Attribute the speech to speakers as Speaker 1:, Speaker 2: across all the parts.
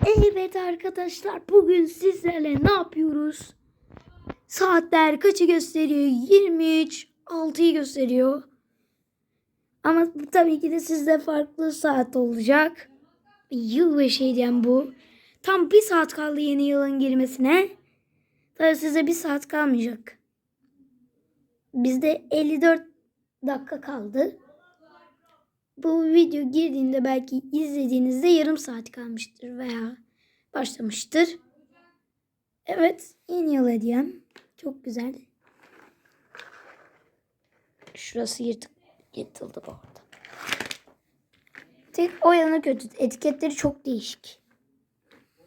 Speaker 1: Evet arkadaşlar bugün sizlerle ne yapıyoruz? Saatler kaçı gösteriyor? 23 6'yı gösteriyor. Ama tabii ki de sizde farklı saat olacak. Yılbaşı hediyem bu. Tam bir saat kaldı yeni yılın girmesine. Tabii size bir saat kalmayacak. Bizde 54 dakika kaldı. Bu video girdiğinde belki izlediğinizde yarım saat kalmıştır veya başlamıştır. Evet, yeni yıl hediyem. Çok güzel. Şurası yırtık, yırtıldı bu arada. Tek o yanı kötü. Etiketleri çok değişik.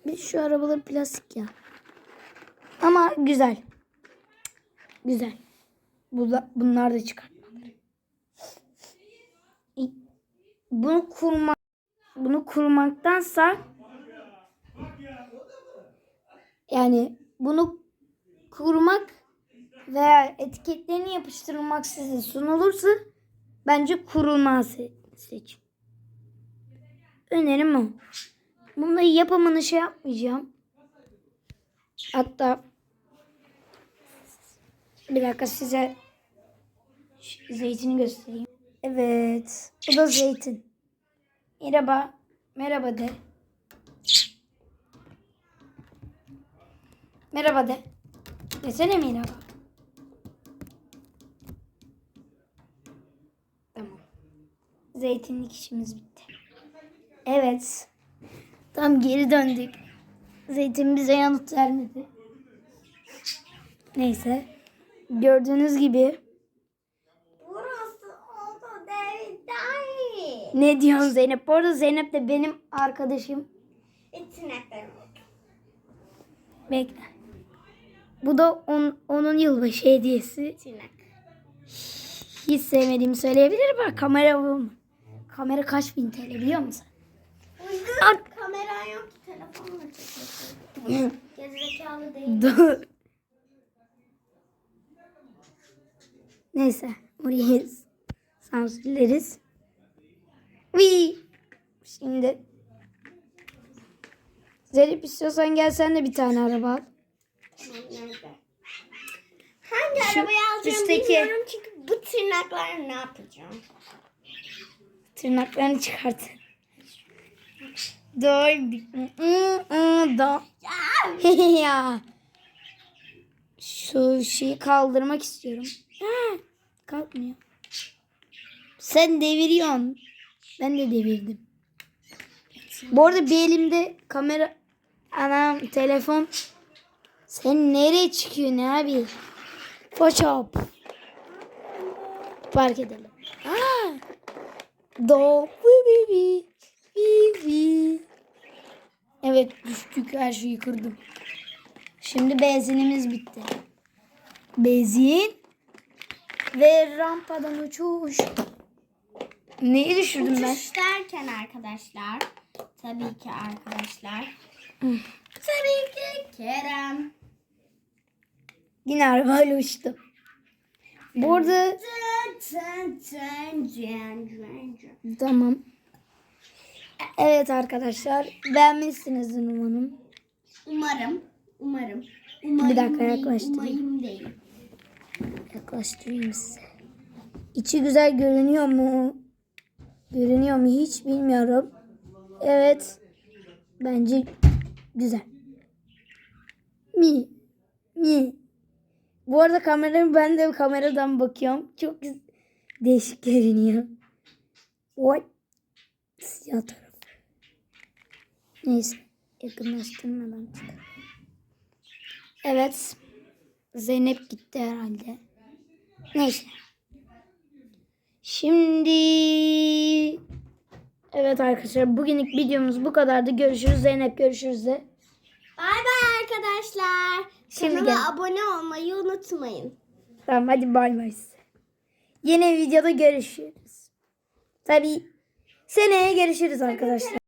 Speaker 1: Bir şu arabalar plastik ya. Ama güzel. Güzel. Bunlar da çıkartmaları. Bunu kurmak bunu kurmaktansa yani bunu kurmak veya etiketlerini yapıştırılmak size sunulursa bence kurulması seçin. Önerim o. Bunu yapımını şey yapmayacağım. Hatta bir dakika size zeytini göstereyim. Evet. Bu da zeytin. Merhaba. Merhaba de. Merhaba de. Desene merhaba. Tamam. Zeytinlik işimiz bitti. Evet. Tam geri döndük. Zeytin bize yanıt vermedi. Neyse. Gördüğünüz gibi Ne diyorsun Zeynep? Bu arada Zeynep de benim arkadaşım.
Speaker 2: İçineklerim.
Speaker 1: Bekle. Bu da on, onun yılbaşı hediyesi.
Speaker 2: İçinek.
Speaker 1: Hiç sevmediğimi söyleyebilirim ama kamera bu. Kamera kaç bin TL biliyor musun? Ar-
Speaker 2: Kamera yok ki telefonla çekiyorsun. Gerizekalı değil.
Speaker 1: Dur. Neyse. Orayı sansürleriz. Vii. Şimdi Zeynep istiyorsan gel sen de bir tane araba al.
Speaker 2: Nerede? Hangi
Speaker 1: Şu
Speaker 2: arabayı alacağım
Speaker 1: üstteki-
Speaker 2: bilmiyorum çünkü bu tırnaklarla ne yapacağım?
Speaker 1: Tırnaklarını çıkart. Dur. Da. ya. Şu şeyi kaldırmak istiyorum. Ha, kalkmıyor. Sen deviriyorsun. Ben de devirdim. Bu arada bir elimde kamera anam telefon. Sen nereye çıkıyorsun abi? Photoshop. Park edelim. Aa. Do bi bi. Evet düştük her şeyi kırdım. Şimdi benzinimiz bitti. Benzin ve rampadan uçuş. Neyi düşürdüm ben?
Speaker 2: Uçuş derken arkadaşlar. Tabii ki arkadaşlar. tabii ki Kerem.
Speaker 1: Yine arabayla uçtum. Bu arada
Speaker 2: Tın tın tın cın cın cın.
Speaker 1: tamam. Evet arkadaşlar beğenmişsinizdir umarım.
Speaker 2: Umarım. Umarım. Umarım
Speaker 1: Bir dakika, yaklaştırayım.
Speaker 2: Umarım değil.
Speaker 1: Yaklaştırayım size. İçi güzel görünüyor mu? Görünüyor mu hiç bilmiyorum. Evet. Bence güzel. Mi. Mi. Bu arada kameranın ben de kameradan bakıyorum. Çok. Değişik görünüyor. What? Siyah taraf. Neyse. Yakınlaştırmadan. Evet. Zeynep gitti herhalde. Neyse. Şimdi Evet arkadaşlar bugünlük videomuz bu kadardı. Görüşürüz Zeynep görüşürüz de.
Speaker 2: Bay bay arkadaşlar.
Speaker 1: Şimdi
Speaker 2: Kanala
Speaker 1: gel.
Speaker 2: abone olmayı unutmayın.
Speaker 1: Tamam hadi bay bay size. Yeni videoda görüşürüz. Tabii seneye görüşürüz arkadaşlar.